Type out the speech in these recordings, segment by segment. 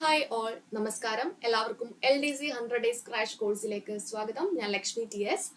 Hi all നമസ്കാരം. എല്ലാവർക്കും L D C hundred days crash കോഴ്സിലേക്ക് സ്വാഗതം. ഞാൻ ലക്ഷ്മി ടി എസ്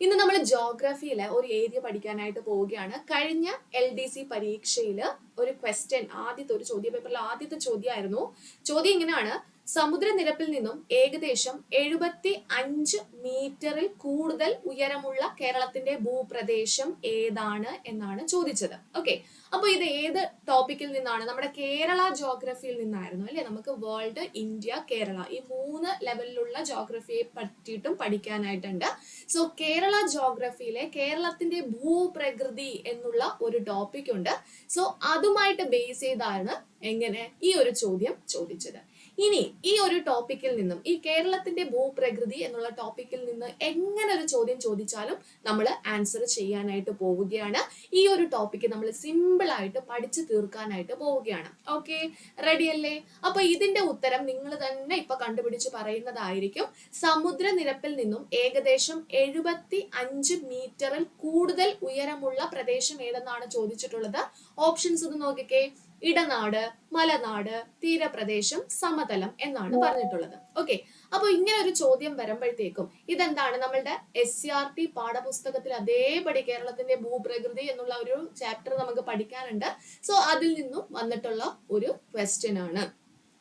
ഇന്ന് നമ്മൾ ജോഗ്രഫിയിലെ ഒരു ഏരിയ പഠിക്കാനായിട്ട് പോവുകയാണ്. കഴിഞ്ഞ എൽ ഡി സി പരീക്ഷയിൽ ഒരു ക്വസ്റ്റ്യൻ ആദ്യത്തെ ഒരു ചോദ്യ പേപ്പറിൽ ആദ്യത്തെ ചോദ്യമായിരുന്നു. ചോദ്യം ഇങ്ങനെയാണ്. സമുദ്രനിരപ്പിൽ നിന്നും ഏകദേശം എഴുപത്തി അഞ്ച് മീറ്ററിൽ കൂടുതൽ ഉയരമുള്ള കേരളത്തിന്റെ ഭൂപ്രദേശം ഏതാണ് എന്നാണ് ചോദിച്ചത്. ഓക്കെ അപ്പൊ ഇത് ഏത് ടോപ്പിക്കിൽ നിന്നാണ്? നമ്മുടെ കേരള ജോഗ്രഫിയിൽ നിന്നായിരുന്നു അല്ലെ? നമുക്ക് വേൾഡ് ഇന്ത്യ കേരള ഈ മൂന്ന് ലെവലിലുള്ള ജോഗ്രഫിയെ പറ്റിയിട്ടും പഠിക്കാനായിട്ടുണ്ട്. സോ കേരള ജോഗ്രഫിയിലെ കേരളത്തിന്റെ ഭൂപ്രകൃതി എന്നുള്ള ഒരു ടോപ്പിക് ഉണ്ട്. സോ അതുമായിട്ട് ബേസ് ചെയ്താണ് എങ്ങനെ? ഈ ഒരു ചോദ്യം ചോദിച്ചത്. ഇനി ഈ ഒരു ടോപ്പിക്കിൽ നിന്നും ഈ കേരളത്തിന്റെ ഭൂപ്രകൃതി എന്നുള്ള ടോപ്പിക്കിൽ നിന്ന് എങ്ങനെ ഒരു ചോദ്യം ചോദിച്ചാലും നമ്മൾ ആൻസർ ചെയ്യാനായിട്ട് പോവുകയാണ്. ഈ ഒരു ടോപ്പിക്ക് നമ്മൾ സിമ്പിൾ ആയിട്ട് പഠിച്ചു തീർക്കാനായിട്ട് പോവുകയാണ്. ഓക്കെ റെഡി അല്ലേ? അപ്പൊ ഇതിന്റെ ഉത്തരം നിങ്ങൾ തന്നെ ഇപ്പൊ കണ്ടുപിടിച്ച് പറയുന്നതായിരിക്കും. സമുദ്രനിരപ്പിൽ നിന്നും ഏകദേശം എഴുപത്തി അഞ്ച് മീറ്ററിൽ കൂടുതൽ ഉയരമുള്ള പ്രദേശം ഏതെന്നാണ് ചോദിച്ചിട്ടുള്ളത്? ഓപ്ഷൻസ് ഒന്ന് നോക്കിക്കേ. ഇടനാട് മലനാട് തീരപ്രദേശം സമതലം എന്നാണ് പറഞ്ഞിട്ടുള്ളത്. ഓക്കെ അപ്പൊ ഇങ്ങനെ ഒരു ചോദ്യം വരുമ്പോഴത്തേക്കും ഇതെന്താണ് നമ്മളുടെ എസ് സി ആർ ടി പാഠപുസ്തകത്തിൽ അതേപടി കേരളത്തിന്റെ ഭൂപ്രകൃതി എന്നുള്ള ഒരു ചാപ്റ്റർ നമുക്ക് പഠിക്കാനുണ്ട്. സോ അതിൽ നിന്നും വന്നിട്ടുള്ള ഒരു ക്വസ്റ്റ്യൻ ആണ്.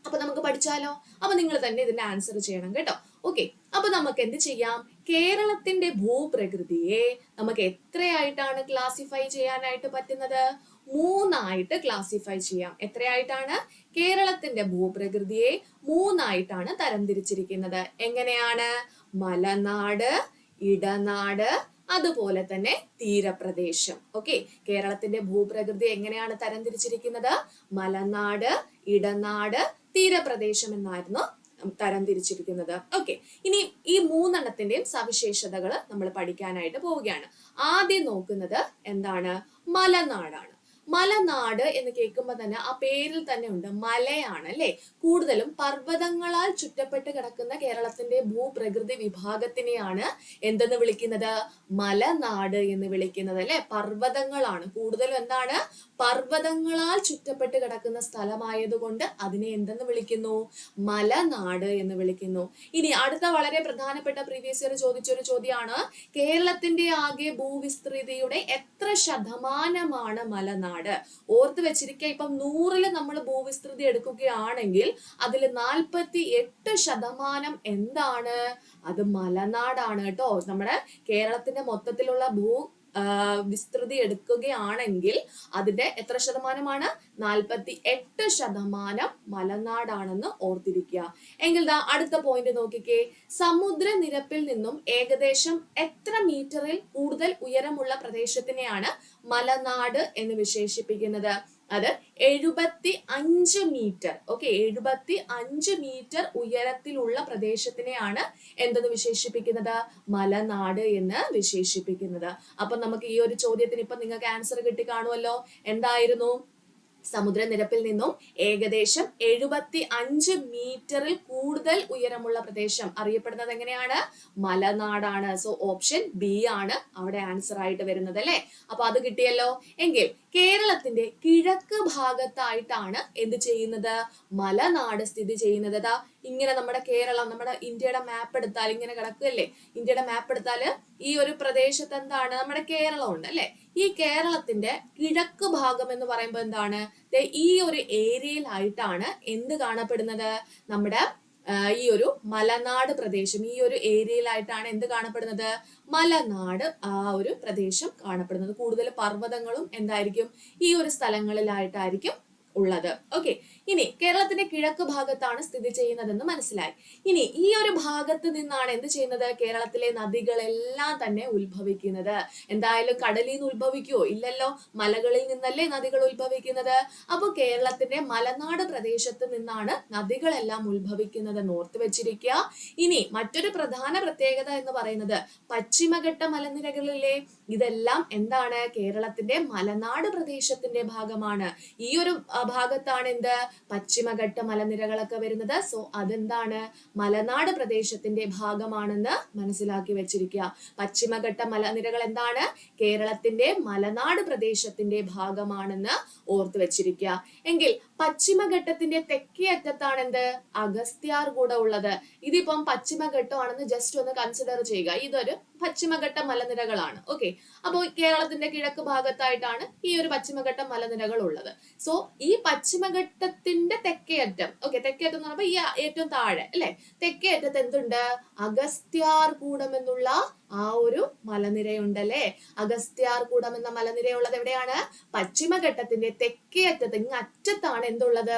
അപ്പൊ നമുക്ക് പഠിച്ചാലോ? അപ്പൊ നിങ്ങൾ തന്നെ ഇതിന്റെ ആൻസർ ചെയ്യണം കേട്ടോ. ഓക്കെ അപ്പൊ നമുക്ക് എന്ത് ചെയ്യാം? കേരളത്തിന്റെ ഭൂപ്രകൃതിയെ നമുക്ക് എത്രയായിട്ടാണ് ക്ലാസിഫൈ ചെയ്യാനായിട്ട് പറ്റുന്നത്? മൂന്നായിട്ട് ക്ലാസിഫൈ ചെയ്യാം. എത്രയായിട്ടാണ്? കേരളത്തിന്റെ ഭൂപ്രകൃതിയെ മൂന്നായിട്ടാണ് തരംതിരിച്ചിരിക്കുന്നത്. എങ്ങനെയാണ്? മലനാട് ഇടനാട് അതുപോലെ തന്നെ തീരപ്രദേശം. ഓക്കെ കേരളത്തിന്റെ ഭൂപ്രകൃതി എങ്ങനെയാണ് തരംതിരിച്ചിരിക്കുന്നത്? മലനാട് ഇടനാട് തീരപ്രദേശം എന്നായിരുന്നു തരംതിരിച്ചിരിക്കുന്നത്. ഓക്കെ ഇനി ഈ മൂന്നെണ്ണത്തിന്റെയും സവിശേഷതകൾ നമ്മൾ പഠിക്കാനായിട്ട് പോവുകയാണ്. ആദ്യം നോക്കുന്നത് എന്താണ്? മലനാടാണ്. മലനാട് എന്ന് കേൾക്കുമ്പോൾ തന്നെ ആ പേരിൽ തന്നെ ഉണ്ട് മലയാണ് അല്ലെ? കൂടുതലും പർവതങ്ങളാൽ ചുറ്റപ്പെട്ട് കിടക്കുന്ന കേരളത്തിന്റെ ഭൂപ്രകൃതി വിഭാഗത്തിനെയാണ് എന്തെന്ന് വിളിക്കുന്നത്? മലനാട് എന്ന് വിളിക്കുന്നത് അല്ലെ? പർവതങ്ങളാണ്. കൂടുതലും എന്താണ്? പർവതങ്ങളാൽ ചുറ്റപ്പെട്ട് കിടക്കുന്ന സ്ഥലമായതുകൊണ്ട് അതിനെ എന്തെന്ന് വിളിക്കുന്നു? മലനാട് എന്ന് വിളിക്കുന്നു. ഇനി അടുത്ത വളരെ പ്രധാനപ്പെട്ട പ്രീവിയസ് ഇയർ ചോദിച്ചൊരു ചോദ്യമാണ് കേരളത്തിന്റെ ആകെ ഭൂവിസ്തൃതിയുടെ എത്ര ശതമാനമാണ് മലനാട്? ഓർത്ത് വെച്ചിരിക്കുക ഇപ്പം നൂറിൽ നമ്മൾ ഭൂവിസ്തൃതി എടുക്കുകയാണെങ്കിൽ അതിൽ നാൽപ്പത്തി എട്ട് ശതമാനം എന്താണ്? അത് മലനാടാണ് കേട്ടോ. നമ്മുടെ കേരളത്തിന്റെ മൊത്തത്തിലുള്ള ഭൂ വിസ്തൃതി എടുക്കുകയാണെങ്കിൽ അതിന്റെ എത്ര ശതമാനമാണ്? നാൽപ്പത്തി എട്ട് ശതമാനം മലനാടാണെന്ന് ഓർത്തിരിക്കുക. എങ്കിൽ ദാ അടുത്ത പോയിന്റ് നോക്കിക്കേ. സമുദ്രനിരപ്പിൽ നിന്നും ഏകദേശം എത്ര മീറ്ററിൽ കൂടുതൽ ഉയരമുള്ള പ്രദേശത്തിനെയാണ് മലനാട് എന്ന് വിശേഷിപ്പിക്കുന്നത്? അത് എഴുപത്തി അഞ്ച് മീറ്റർ. ഓക്കെ എഴുപത്തി അഞ്ച് മീറ്റർ ഉയരത്തിലുള്ള പ്രദേശത്തിനെയാണ് എന്തെന്ന് വിശേഷിപ്പിക്കുന്നത്? മലനാട് എന്ന് വിശേഷിപ്പിക്കുന്നത്. അപ്പൊ നമുക്ക് ഈ ഒരു ചോദ്യത്തിന് ഇപ്പൊ നിങ്ങൾക്ക് ആൻസർ കിട്ടി കാണുമല്ലോ. എന്തായിരുന്നു? സമുദ്രനിരപ്പിൽ നിന്നും ഏകദേശം എഴുപത്തി അഞ്ച് മീറ്ററിൽ കൂടുതൽ ഉയരമുള്ള പ്രദേശം. അറിയപ്പെടുന്നത് എങ്ങനെയാണ്? മലനാടാണ്. സോ ഓപ്ഷൻ ബി ആണ് അവിടെ ആൻസർ ആയിട്ട് വരുന്നത് അല്ലെ? അപ്പൊ അത് കിട്ടിയല്ലോ. എങ്കിൽ കേരളത്തിന്റെ കിഴക്ക് ഭാഗത്തായിട്ടാണ് എന്ത് ചെയ്യുന്നത്? മലനാട് സ്ഥിതി ചെയ്യുന്നത്. അതാ ഇങ്ങനെ നമ്മുടെ കേരളം നമ്മുടെ ഇന്ത്യയുടെ മാപ്പ് എടുത്താൽ ഇങ്ങനെ കിടക്കുകയല്ലേ? ഇന്ത്യയുടെ മാപ്പ് എടുത്താൽ ഈ ഒരു പ്രദേശത്ത് എന്താണ്? നമ്മുടെ കേരളം ഉണ്ട് അല്ലെ? ഈ കേരളത്തിന്റെ കിഴക്ക് ഭാഗം എന്ന് പറയുമ്പോൾ എന്താണ്? ഈ ഒരു ഏരിയയിലായിട്ടാണ് എന്ത് കാണപ്പെടുന്നത്? നമ്മുടെ ഈ ഒരു മലനാട് പ്രദേശം ഈ ഒരു ഏരിയയിലായിട്ടാണ് എന്ത് കാണപ്പെടുന്നത്? മലനാട് ആ ഒരു പ്രദേശം കാണപ്പെടുന്നത്. കൂടുതൽ പർവതങ്ങളും എന്തായിരിക്കും? ഈ ഒരു സ്ഥലങ്ങളിലായിട്ടായിരിക്കും ഉള്ളത്. ഓക്കെ ഇനി കേരളത്തിന്റെ കിഴക്ക് ഭാഗത്താണ് സ്ഥിതി ചെയ്യുന്നതെന്ന് മനസ്സിലായി. ഇനി ഈ ഒരു ഭാഗത്ത് നിന്നാണ് എന്ത് ചെയ്യുന്നത്? കേരളത്തിലെ നദികളെല്ലാം തന്നെ ഉത്ഭവിക്കുന്നത്. എന്തായാലും കടലിൽ നിന്ന് ഉത്ഭവിക്കുവോ? ഇല്ലല്ലോ. മലകളിൽ നിന്നല്ലേ നദികൾ ഉത്ഭവിക്കുന്നത്. അപ്പൊ കേരളത്തിന്റെ മലനാട് പ്രദേശത്ത് നിന്നാണ് നദികളെല്ലാം ഉത്ഭവിക്കുന്നത് ഓർത്ത് വെച്ചിരിക്കുക. ഇനി മറ്റൊരു പ്രധാന പ്രത്യേകത എന്ന് പറയുന്നത് പശ്ചിമഘട്ട മലനിരകളിലെ ഇതെല്ലാം എന്താണ് കേരളത്തിന്റെ മലനാട് പ്രദേശത്തിന്റെ ഭാഗമാണ്. ഈ ഒരു ഭാഗത്താണ് എന്ത്? പശ്ചിമഘട്ട മലനിരകളൊക്കെ വരുന്നത്. സോ അതെന്താണ്? മലനാട് പ്രദേശത്തിന്റെ ഭാഗമാണെന്ന് മനസ്സിലാക്കി വെച്ചിരിക്കുക. പശ്ചിമഘട്ട മലനിരകൾ എന്താണ്? കേരളത്തിന്റെ മലനാട് പ്രദേശത്തിന്റെ ഭാഗമാണെന്ന് ഓർത്തു വെച്ചിരിക്കുക. എങ്കിൽ പശ്ചിമഘട്ടത്തിന്റെ തെക്കേ അറ്റത്താണ് എന്ത് അഗസ്ത്യാർ കൂടെ ഉള്ളത്. ഇതിപ്പം പശ്ചിമഘട്ടമാണെന്ന് ജസ്റ്റ് ഒന്ന് കൺസിഡർ ചെയ്യുക. ഇതൊരു പശ്ചിമഘട്ട മലനിരകളാണ്. ഓക്കെ അപ്പോൾ കേരളത്തിന്റെ കിഴക്ക് ഭാഗത്തായിട്ടാണ് ഈ ഒരു പശ്ചിമഘട്ട മലനിരകൾ ഉള്ളത്. സോ ഈ പശ്ചിമഘട്ടത്തിന്റെ തെക്കേ അറ്റം ഓക്കെ തെക്കേ അറ്റം എന്ന് പറയുമ്പോൾ ഈ ഏറ്റവും താഴെ അല്ലെ? തെക്കേ അറ്റത്ത് എന്തുണ്ട്? അഗസ്ത്യാർ കൂടം എന്നുള്ള ആ ഒരു മലനിരയുണ്ടല്ലേ അഗസ്ത്യാർ കൂടം എന്ന മലനിരയുള്ളത് എവിടെയാണ്? പശ്ചിമഘട്ടത്തിന്റെ തെക്കേ അറ്റത്ത് അറ്റത്താണ് എന്തുള്ളത്?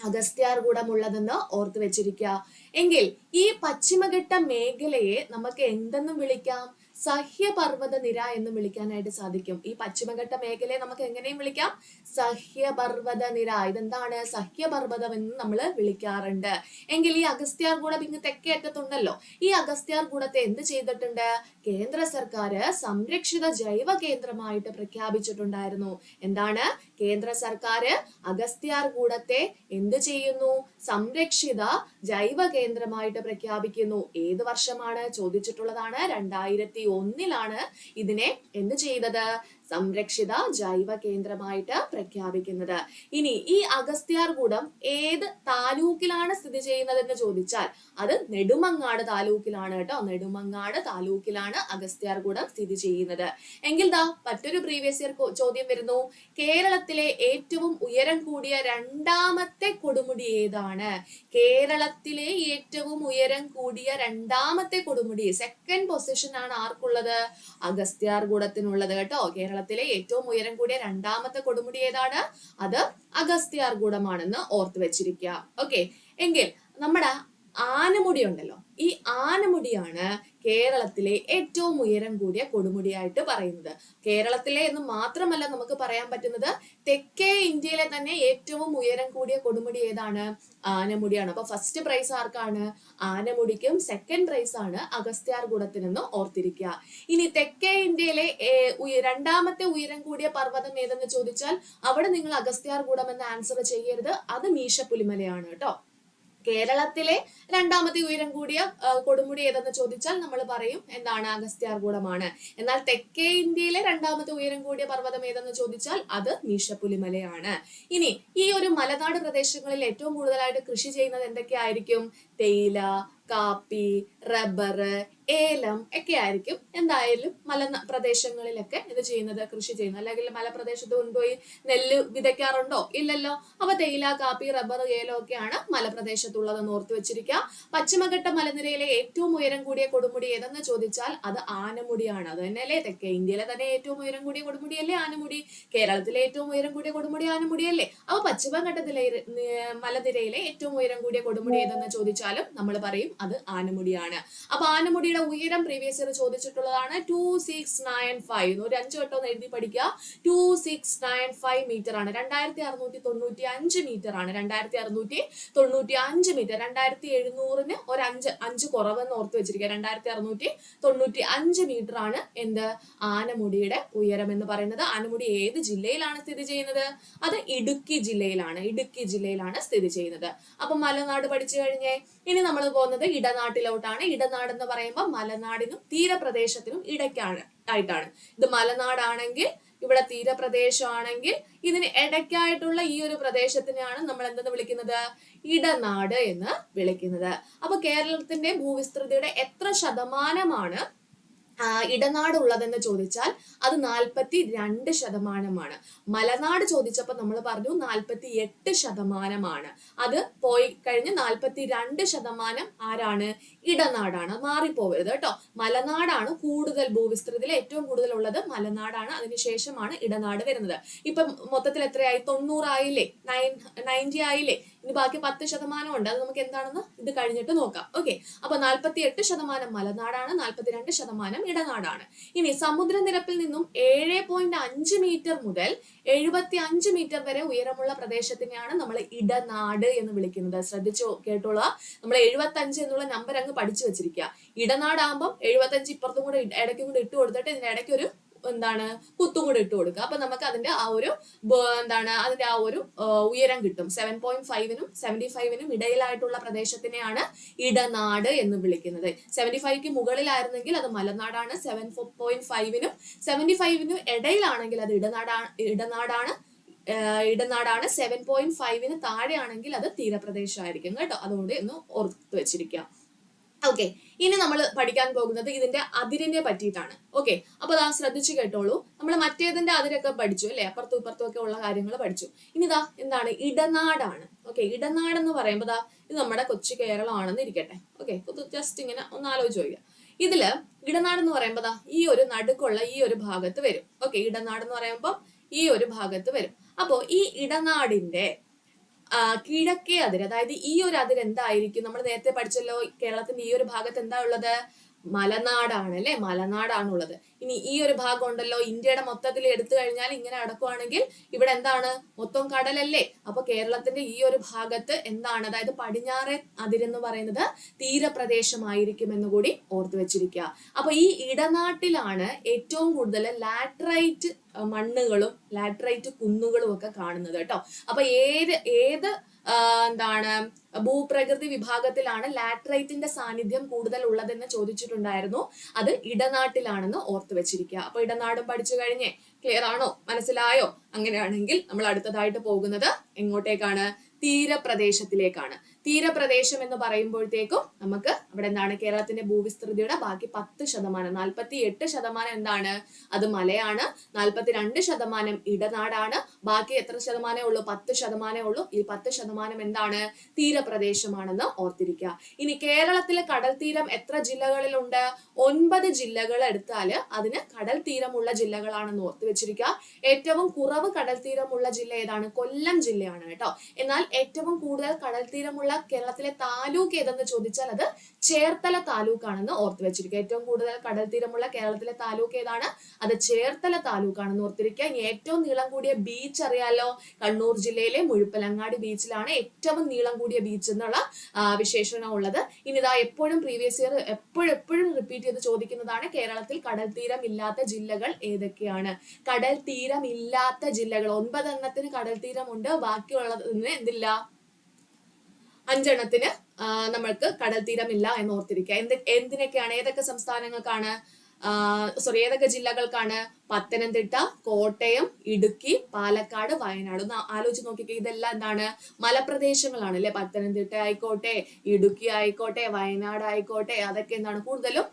അഗസ്ത്യാർ കൂടമുള്ളതെന്ന് ഓർത്തു വെച്ചിരിക്കുക. എങ്കിൽ ഈ പശ്ചിമഘട്ട മേഖലയെ നമുക്ക് എന്തെന്നും വിളിക്കാം? സഹ്യപർവത നിര എന്നും വിളിക്കാനായിട്ട് സാധിക്കും. ഈ പശ്ചിമഘട്ട മേഖലയെ നമുക്ക് എങ്ങനെയും വിളിക്കാം? സഹ്യപർവത നിര ഇതെന്താണ്? സഹ്യപർവതം എന്ന് നമ്മൾ വിളിക്കാറുണ്ട്. എങ്കിൽ ഈ അഗസ്ത്യാർ കൂടം ഇങ്ങ് തെക്കേ അറ്റത്തുണ്ടല്ലോ. ഈ അഗസ്ത്യാർ കൂടത്തെ എന്ത് ചെയ്തിട്ടുണ്ട്? കേന്ദ്ര സർക്കാർ സംരക്ഷിത ജൈവ കേന്ദ്രമായിട്ട് പ്രഖ്യാപിച്ചിട്ടുണ്ടായിരുന്നു. എന്താണ്? കേന്ദ്ര സർക്കാർ അഗസ്ത്യാർ കൂടത്തെ എന്ത് ചെയ്യുന്നു? സംരക്ഷിത ജൈവ കേന്ദ്രമായിട്ട് പ്രഖ്യാപിക്കുന്നു. ഏത് വർഷമാണ്? ചോദിച്ചിട്ടുള്ളതാണ്. രണ്ടായിരത്തി ഒന്നിലാണ് ഇതിനെ എന്ത് ചെയ്തത്? സംരക്ഷിത ജൈവ കേന്ദ്രമായിട്ട് പ്രഖ്യാപിക്കുന്നത്. ഇനി ഈ അഗസ്ത്യാർകൂടം ഏത് താലൂക്കിലാണ് സ്ഥിതി ചെയ്യുന്നതെന്ന് ചോദിച്ചാൽ അത് നെടുമങ്ങാട് താലൂക്കിലാണ് കേട്ടോ. നെടുമങ്ങാട് താലൂക്കിലാണ് അഗസ്ത്യാർകൂടം സ്ഥിതി ചെയ്യുന്നത്. എങ്കിൽ ദാ മറ്റൊരു പ്രീവിയസ് ഇയർ ചോദ്യം വരുന്നു. കേരളത്തിലെ ഏറ്റവും ഉയരം കൂടിയ രണ്ടാമത്തെ കൊടുമുടി ഏതാണ്? കേരളത്തിലെ ഏറ്റവും ഉയരം കൂടിയ രണ്ടാമത്തെ കൊടുമുടി സെക്കൻഡ് പൊസിഷൻ ആണ് ആർക്കുള്ളത്? അഗസ്ത്യാർകൂടത്തിനുള്ളത് കേട്ടോ. കേട്ടോ കേരളത്തിലെ ഏറ്റവും ഉയരം കൂടിയ രണ്ടാമത്തെ കൊടുമുടി ഏതാണ്? അത് അഗസ്ത്യാർകൂടമാണെന്ന് ഓർത്തു വെച്ചിരിക്കുക. ഓക്കെ എങ്കിൽ നമ്മുടെ ആനമുടി ഉണ്ടല്ലോ ഈ ആനമുടിയാണ് കേരളത്തിലെ ഏറ്റവും ഉയരം കൂടിയ കൊടുമുടിയായിട്ട് പറയുന്നത്. കേരളത്തിലെ എന്ന് മാത്രമല്ല നമുക്ക് പറയാൻ പറ്റുന്നത് തെക്കേ ഇന്ത്യയിലെ തന്നെ ഏറ്റവും ഉയരം കൂടിയ കൊടുമുടി ഏതാണ്? ആനമുടിയാണ്. അപ്പൊ ഫസ്റ്റ് പ്രൈസ് ആർക്കാണ്? ആനമുടിക്കും സെക്കൻഡ് പ്രൈസ് ആണ് അഗസ്ത്യാർ കൂടത്തിനെന്ന് ഓർത്തിരിക്കുക. ഇനി തെക്കേ ഇന്ത്യയിലെ രണ്ടാമത്തെ ഉയരം കൂടിയ പർവതം ഏതെന്ന് ചോദിച്ചാൽ അവിടെ നിങ്ങൾ അഗസ്ത്യാർ കൂടം എന്ന ആൻസർ ചെയ്യരുത്. അത് മീശപ്പുലിമലയാണ് കേട്ടോ. കേരളത്തിലെ രണ്ടാമത്തെ ഉയരം കൂടിയ കൊടുമുടി ഏതെന്ന് ചോദിച്ചാൽ നമ്മൾ പറയും എന്താണ് അഗസ്ത്യാർകൂടമാണ്. എന്നാൽ തെക്കേ ഇന്ത്യയിലെ രണ്ടാമത്തെ ഉയരം കൂടിയ പർവതം ഏതെന്ന് ചോദിച്ചാൽ അത് മീശപ്പുലിമലയാണ് ഇനി ഈ ഒരു മലനാട് പ്രദേശങ്ങളിൽ ഏറ്റവും കൂടുതലായിട്ട് കൃഷി ചെയ്യുന്നത് എന്തൊക്കെയായിരിക്കും? തേയില കാപ്പി റബ്ബർ ഏലം ഒക്കെ ആയിരിക്കും എന്തായാലും മല പ്രദേശങ്ങളിലൊക്കെ ഇത് ചെയ്യുന്നത് കൃഷി ചെയ്യുന്നത്. അല്ലെങ്കിൽ മലപ്രദേശത്ത് കൊണ്ടുപോയി നെല്ല് വിതയ്ക്കാറുണ്ടോ? ഇല്ലല്ലോ. അപ്പൊ തേയില കാപ്പി റബ്ബർ ഏലം ഒക്കെയാണ് മലപ്രദേശത്തുള്ളതെന്ന് ഓർത്തു വെച്ചിരിക്കുക. പശ്ചിമഘട്ട മലനിരയിലെ ഏറ്റവും ഉയരം കൂടിയ കൊടുമുടി ഏതെന്ന് ചോദിച്ചാൽ അത് ആനമുടിയാണ്. അത് തന്നെയല്ലേ? തെക്കേ ഇന്ത്യയിലെ തന്നെ ഏറ്റവും ഉയരം കൂടിയ കൊടുമുടിയല്ലേ ആനമുടി? കേരളത്തിലെ ഏറ്റവും ഉയരം കൂടിയ കൊടുമുടി ആനമുടിയല്ലേ? അപ്പൊ പശ്ചിമഘട്ടത്തിലെ മലനിരയിലെ ഏറ്റവും ഉയരം കൂടിയ കൊടുമുടി ഏതെന്ന് ചോദിച്ചാലും നമ്മൾ പറയും അത് ആനമുടിയാണ്. അപ്പൊ ആനമുടിയുടെ ഉയരം പ്രീവിയസ് ഇയർ ചോദിച്ചിട്ടുള്ളതാണ് ടു സിക്സ് നയൻ ഫൈവ് ഒരു അഞ്ചു വട്ടം എഴുതി പഠിക്കുക. Two six nine five metre ആണ്. രണ്ടായിരത്തി അറുന്നൂറ്റി തൊണ്ണൂറ്റി അഞ്ച് മീറ്റർ ആണ്. രണ്ടായിരത്തി അറുന്നൂറ്റി തൊണ്ണൂറ്റി അഞ്ച് മീറ്റർ രണ്ടായിരത്തി എഴുന്നൂറിന് ഒരു അഞ്ച് അഞ്ച് കുറവെന്ന് ഓർത്ത് വെച്ചിരിക്കുക. രണ്ടായിരത്തി അറുന്നൂറ്റി തൊണ്ണൂറ്റി അഞ്ച് മീറ്റർ ആണ് എന്ത്? ആനമുടിയുടെ ഉയരം എന്ന് പറയുന്നത്. ആനമുടി ഏത് ജില്ലയിലാണ് സ്ഥിതി ചെയ്യുന്നത്? അത് ഇടുക്കി ജില്ലയിലാണ്. ഇടുക്കി ജില്ലയിലാണ് സ്ഥിതി ചെയ്യുന്നത്. അപ്പൊ മലനാട് പഠിച്ചു കഴിഞ്ഞേ. ഇനി നമ്മൾ പോകുന്നത് ഇടനാട്ടിലോട്ടാണ്. ഇടനാട് എന്ന് പറയുമ്പോൾ മലനാടിനും തീരപ്രദേശത്തിനും ഇടയ്ക്കാണ് ആയിട്ടാണ്. ഇത് മലനാടാണെങ്കിൽ ഇവിടെ തീരപ്രദേശമാണെങ്കിൽ ഇതിന് ഇടയ്ക്കായിട്ടുള്ള ഈ ഒരു പ്രദേശത്തിനെയാണ് നമ്മൾ എന്തെന്ന് വിളിക്കുന്നത്? ഇടനാട് എന്ന് വിളിക്കുന്നത്. അപ്പൊ കേരളത്തിന്റെ ഭൂവിസ്തൃതിയുടെ എത്ര ശതമാനമാണ് ഇടനാട് ഉള്ളതെന്ന് ചോദിച്ചാൽ അത് നാൽപ്പത്തി രണ്ട് ശതമാനമാണ്. മലനാട് ചോദിച്ചപ്പോൾ നമ്മൾ പറഞ്ഞു നാൽപ്പത്തി എട്ട് ശതമാനമാണ്. അത് പോയി കഴിഞ്ഞ് നാൽപ്പത്തി രണ്ട് ശതമാനം ആരാണ്? ഇടനാടാണ്. മാറിപ്പോവരുത് കേട്ടോ. മലനാടാണ് കൂടുതൽ ഭൂവിസ്തൃതിയിൽ ഏറ്റവും കൂടുതൽ ഉള്ളത് മലനാടാണ്. അതിനുശേഷമാണ് ഇടനാട് വരുന്നത്. ഇപ്പം മൊത്തത്തിൽ എത്രയായി? തൊണ്ണൂറായില്ലേ? നയൻ നയന്റി ആയില്ലേ? ഇനി ബാക്കി പത്ത് ശതമാനം ഉണ്ട്. അത് നമുക്ക് എന്താണെന്ന് ഇത് കഴിഞ്ഞിട്ട് നോക്കാം. ഓക്കെ. അപ്പൊ നാൽപ്പത്തി എട്ട് ശതമാനം മലനാടാണ് നാൽപ്പത്തിരണ്ട് ശതമാനം ഇടനാടാണ്. ഇനി സമുദ്രനിരപ്പിൽ നിന്നും ഏഴ് പോയിന്റ് അഞ്ച് മീറ്റർ മുതൽ എഴുപത്തി അഞ്ച് മീറ്റർ വരെ ഉയരമുള്ള പ്രദേശത്തിനെയാണ് നമ്മൾ ഇടനാട് എന്ന് വിളിക്കുന്നത്. ശ്രദ്ധിച്ചു കേട്ടോളാം. നമ്മൾ എഴുപത്തി അഞ്ച് എന്നുള്ള നമ്പർ അങ്ങ് പഠിച്ചു വെച്ചിരിക്കുക ഇടനാടാകുമ്പോൾ എഴുപത്തി അഞ്ച് ഇപ്പുറത്തും കൂടെ ഇട- ഇടയ്ക്കും കൂടെ ഇട്ട് കൊടുത്തിട്ട് ഇതിന് ഇടയ്ക്ക് ഒരു എന്താണ് കുത്തും കൂടെ ഇട്ട് കൊടുക്കുക അപ്പൊ നമുക്ക് അതിന്റെ ആ ഒരു എന്താണ് അതിന്റെ ആ ഒരു ഉയരം കിട്ടും. സെവൻ പോയിന്റ് ഫൈവിനും സെവന്റി ഫൈവിനും ഇടയിലായിട്ടുള്ള പ്രദേശത്തിനെയാണ് ഇടനാട് എന്ന് വിളിക്കുന്നത്. സെവന്റി ഫൈവ് മുകളിലായിരുന്നെങ്കിൽ അത് മലനാടാണ്. സെവൻ പോയിന്റ് ഫൈവിനും സെവന്റി ഫൈവിനും ഇടയിലാണെങ്കിൽ അത് ഇടനാടാണ് ഇടനാടാണ്. ഇടനാടാണ് സെവൻ പോയിന്റ് ഫൈവിന് താഴെയാണെങ്കിൽ അത് തീരപ്രദേശമായിരിക്കും കേട്ടോ. അതുകൊണ്ട് ഒന്ന് ഓർത്ത് വെച്ചിരിക്കുക ഓക്കെ ഇനി നമ്മൾ പഠിക്കാൻ പോകുന്നത് ഇതിന്റെ അതിരിനെ പറ്റിയിട്ടാണ്. ഓക്കെ അപ്പൊ അതാ ശ്രദ്ധിച്ചു കേട്ടോളൂ. നമ്മൾ മറ്റേതിന്റെ അതിരൊക്കെ പഠിച്ചു അല്ലെ? അപ്പുറത്തും ഇപ്പുറത്തും ഒക്കെ ഉള്ള കാര്യങ്ങൾ പഠിച്ചു. ഇനി ഇതാ എന്താണ്? ഇടനാടാണ്. ഓക്കെ ഇടനാട് എന്ന് പറയുമ്പോൾ ദാ ഇത് നമ്മുടെ കൊച്ചു കേരളമാണെന്ന് ഇരിക്കട്ടെ. ഓക്കെ ജസ്റ്റ് ഇങ്ങനെ ഒന്ന് ആലോചിച്ച് നോക്കുക. ഇതിൽ ഇടനാട് എന്ന് പറയുമ്പോൾ ദാ ഈ ഒരു നടുക്കുള്ള ഈ ഒരു ഭാഗത്ത് വരും. ഓക്കെ ഇടനാട് എന്ന് പറയുമ്പോൾ ഈ ഒരു ഭാഗത്ത് വരും. അപ്പോ ഈ ഇടനാടിന്റെ കിഴക്കേ അതിര് അതായത് ഈ ഒരു അതിര് എന്തായിരിക്കും? നമ്മൾ നേരത്തെ പഠിച്ചല്ലോ കേരളത്തിന്റെ ഈ ഒരു ഭാഗത്ത് എന്താ ഉള്ളത്? മലനാടാണ് അല്ലെ? മലനാടാണുള്ളത്. ഇനി ഈ ഒരു ഭാഗം ഉണ്ടല്ലോ. ഇന്ത്യയുടെ മൊത്തത്തിൽ എടുത്തു കഴിഞ്ഞാൽ ഇങ്ങനെ അടക്കുവാണെങ്കിൽ ഇവിടെ എന്താണ്? മൊത്തം കടലല്ലേ? അപ്പൊ കേരളത്തിന്റെ ഈ ഒരു ഭാഗത്ത് എന്താണ്? അതായത് പടിഞ്ഞാറെ അതിരെന്ന് പറയുന്നത് തീരപ്രദേശമായിരിക്കും എന്ന് കൂടി ഓർത്തു വെച്ചിരിക്കുക. അപ്പൊ ഈ ഇടനാട്ടിലാണ് ഏറ്റവും കൂടുതൽ അഹ് മണ്ണുകളും ലാറ്ററൈറ്റ് കുന്നുകളും ഒക്കെ കാണുന്നത് കേട്ടോ. അപ്പൊ ഏത് ഏത് എന്താണ് ഭൂപ്രകൃതി വിഭാഗത്തിലാണ് ലാറ്ററൈറ്റിന്റെ സാന്നിധ്യം കൂടുതൽ ഉള്ളതെന്ന് ചോദിച്ചിട്ടുണ്ടായിരുന്നു. അത് ഇടനാട്ടിലാണെന്ന് ഓർത്തു വെച്ചിരിക്കുക. അപ്പൊ ഇടനാടും പഠിച്ചു കഴിഞ്ഞേ. ക്ലിയർ ആണോ? മനസ്സിലായോ? അങ്ങനെയാണെങ്കിൽ നമ്മൾ അടുത്തതായിട്ട് പോകുന്നത് എങ്ങോട്ടേക്കാണ്? തീരപ്രദേശത്തിലേക്കാണ്. തീരപ്രദേശം എന്ന് പറയുമ്പോഴത്തേക്കും നമുക്ക് അവിടെ എന്താണ് കേരളത്തിന്റെ ഭൂവിസ്തൃതിയുടെ ബാക്കി പത്ത് ശതമാനം നാൽപ്പത്തി എട്ട് ശതമാനം എന്താണ്? അത് മലയാണ് നാൽപ്പത്തിരണ്ട് ശതമാനം ഇടനാടാണ് ബാക്കി എത്ര ശതമാനമേ ഉള്ളൂ? പത്ത് ശതമാനമേ ഉള്ളൂ. ഈ പത്ത് ശതമാനം എന്താണ്? തീരപ്രദേശമാണെന്ന് ഓർത്തിരിക്കുക. ഇനി കേരളത്തിലെ കടൽ തീരം എത്ര ജില്ലകളിലുണ്ട്? ഒൻപത് ജില്ലകൾ എടുത്താൽ അതിന് കടൽ തീരമുള്ള ജില്ലകളാണെന്ന് ഓർത്ത് വെച്ചിരിക്കുക. ഏറ്റവും കുറവ് കടൽ തീരമുള്ള ജില്ല ഏതാണ്? കൊല്ലം ജില്ലയാണ് കേട്ടോ. എന്നാൽ ഏറ്റവും കൂടുതൽ കടൽ തീരമുള്ള കേരളത്തിലെ താലൂക്ക് ഏതെന്ന് ചോദിച്ചാൽ അത് ചേർത്തല താലൂക്കാണെന്ന് ഓർത്ത് വെച്ചിരിക്കുക. ഏറ്റവും കൂടുതൽ കടൽ തീരമുള്ള കേരളത്തിലെ താലൂക്ക് ഏതാണ്? അത് ചേർത്തല താലൂക്കാണെന്ന് ഓർത്തിരിക്കുക. ഇനി ഏറ്റവും നീളം കൂടിയ ബീച്ച് അറിയാലോ? കണ്ണൂർ ജില്ലയിലെ മുഴുപ്പലങ്ങാടി ബീച്ചിലാണ് ഏറ്റവും നീളം കൂടിയ ബീച്ച് എന്നുള്ള വിശേഷണം ഉള്ളത്. ഇനി ഇതാ എപ്പോഴും പ്രീവിയസ് ഇയർ എപ്പോഴും എപ്പോഴും റിപ്പീറ്റ് ചെയ്ത് ചോദിക്കുന്നതാണ് കേരളത്തിൽ കടൽ തീരം ഇല്ലാത്ത ജില്ലകൾ ഏതൊക്കെയാണ്? കടൽ തീരം ഇല്ലാത്ത ജില്ലകൾ. ഒൻപതെണ്ണത്തിന് കടൽ തീരമുണ്ട്. ബാക്കിയുള്ളതിന് എന്തില്ല? അഞ്ചെണ്ണത്തിന് നമ്മൾക്ക് കടൽ തീരമില്ല എന്ന് ഓർത്തിരിക്കുക. എന്ത് എന്തിനൊക്കെയാണ് ഏതൊക്കെ സംസ്ഥാനങ്ങൾക്കാണ് സോറി ഏതൊക്കെ ജില്ലകൾക്കാണ് പത്തനംതിട്ട കോട്ടയം ഇടുക്കി പാലക്കാട് വയനാട്? ഒന്ന് ആലോചിച്ച് നോക്കിക്കേ ഇതെല്ലാം എന്താണ്? മലപ്രദേശങ്ങളാണ് അല്ലെ? പത്തനംതിട്ട ആയിക്കോട്ടെ ഇടുക്കി ആയിക്കോട്ടെ വയനാട് ആയിക്കോട്ടെ അതൊക്കെ എന്താണ്? കൂടുതലും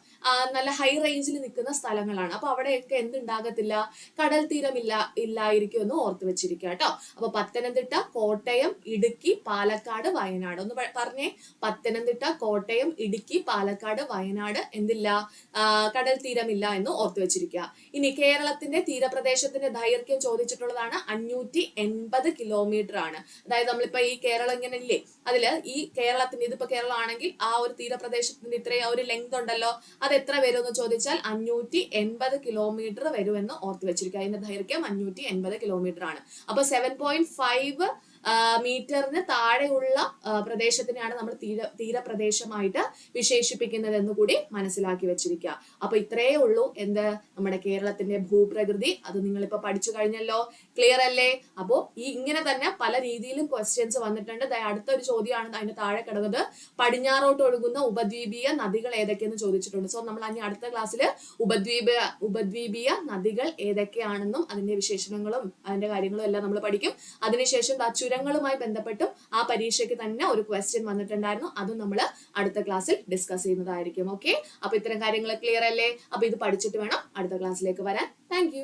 നല്ല ഹൈ റേഞ്ചിൽ നിൽക്കുന്ന സ്ഥലങ്ങളാണ്. അപ്പൊ അവിടെയൊക്കെ എന്തുണ്ടാകത്തില്ല? കടൽ തീരം ഇല്ല ഇല്ലായിരിക്കും എന്ന് ഓർത്ത് വെച്ചിരിക്കുക കേട്ടോ. അപ്പൊ പത്തനംതിട്ട കോട്ടയം ഇടുക്കി പാലക്കാട് വയനാട്. ഒന്ന് പറഞ്ഞേ. പത്തനംതിട്ട കോട്ടയം ഇടുക്കി പാലക്കാട് വയനാട് എന്തില്ല? ആ, കടൽ തീരമില്ല എന്ന് ഓർത്ത് വെച്ചിരിക്കുക. ഇനി കേരളത്തിന്റെ തീരപ്രദേശത്തിന്റെ ദൈർഘ്യം ചോദിച്ചിട്ടുള്ളതാണ് അഞ്ഞൂറ്റി എൺപത് കിലോമീറ്റർ ആണ്. അതായത് നമ്മളിപ്പോ ഈ കേരളം ഇങ്ങനെ ഇല്ലേ അതിൽ ഈ കേരളത്തിന്റെ ഇതിപ്പോ കേരളം ആണെങ്കിൽ ആ ഒരു തീരപ്രദേശത്തിന്റെ ഇത്രയും ഒരു ലെങ്ത് ഉണ്ടല്ലോ. അത് എത്ര വരും എന്ന് ചോദിച്ചാൽ അഞ്ഞൂറ്റി എൺപത് കിലോമീറ്റർ വരുമെന്ന് ഓർത്തു വെച്ചിരിക്കുക. അതിന്റെ ദൈർഘ്യം അഞ്ഞൂറ്റി എൺപത് കിലോമീറ്റർ ആണ്. അപ്പൊ സെവൻ പോയിന്റ് ഫൈവ് മീറ്ററിന് താഴെയുള്ള പ്രദേശത്തിനെയാണ് നമ്മൾ തീര തീരപ്രദേശമായിട്ട് വിശേഷിപ്പിക്കുന്നത് എന്ന് കൂടി മനസ്സിലാക്കി വെച്ചിരിക്കുക അപ്പൊ ഇത്രയേ ഉള്ളൂ. എന്ത്? നമ്മുടെ കേരളത്തിന്റെ ഭൂപ്രകൃതി. അത് നിങ്ങളിപ്പോ പഠിച്ചു കഴിഞ്ഞല്ലോ. ക്ലിയർ അല്ലേ? അപ്പോ ഈ ഇങ്ങനെ തന്നെ പല രീതിയിലും ക്വസ്റ്റ്യൻസ് വന്നിട്ടുണ്ട്. അടുത്ത ഒരു ചോദ്യമാണ് അതിന്റെ താഴെ കിടന്നത്. പടിഞ്ഞാറോട്ട് ഒഴുകുന്ന ഉപദ്വീപീയ നദികൾ ഏതൊക്കെയെന്ന് ചോദിച്ചിട്ടുണ്ട്. സോ നമ്മൾ അനി അടുത്ത ക്ലാസ്സിൽ ഉപദ്വീപ ഉപദ്വീപീയ നദികൾ ഏതൊക്കെയാണെന്നും അതിന്റെ വിശേഷണങ്ങളും അതിന്റെ കാര്യങ്ങളും എല്ലാം നമ്മൾ പഠിക്കും. അതിനുശേഷം ദാ ചുരങ്ങളുമായി ബന്ധപ്പെട്ടും ആ പരീക്ഷയ്ക്ക് തന്നെ ഒരു ക്വസ്റ്റ്യൻ വന്നിട്ടുണ്ടായിരുന്നു. അതും നമ്മൾ അടുത്ത ക്ലാസ്സിൽ ഡിസ്കസ് ചെയ്യുന്നതായിരിക്കും. ഓക്കെ അപ്പൊ ഇത്തരം കാര്യങ്ങൾ ക്ലിയർ അല്ലേ? അപ്പൊ ഇത് പഠിച്ചിട്ട് വേണം അടുത്ത ക്ലാസ്സിലേക്ക് വരാൻ. താങ്ക്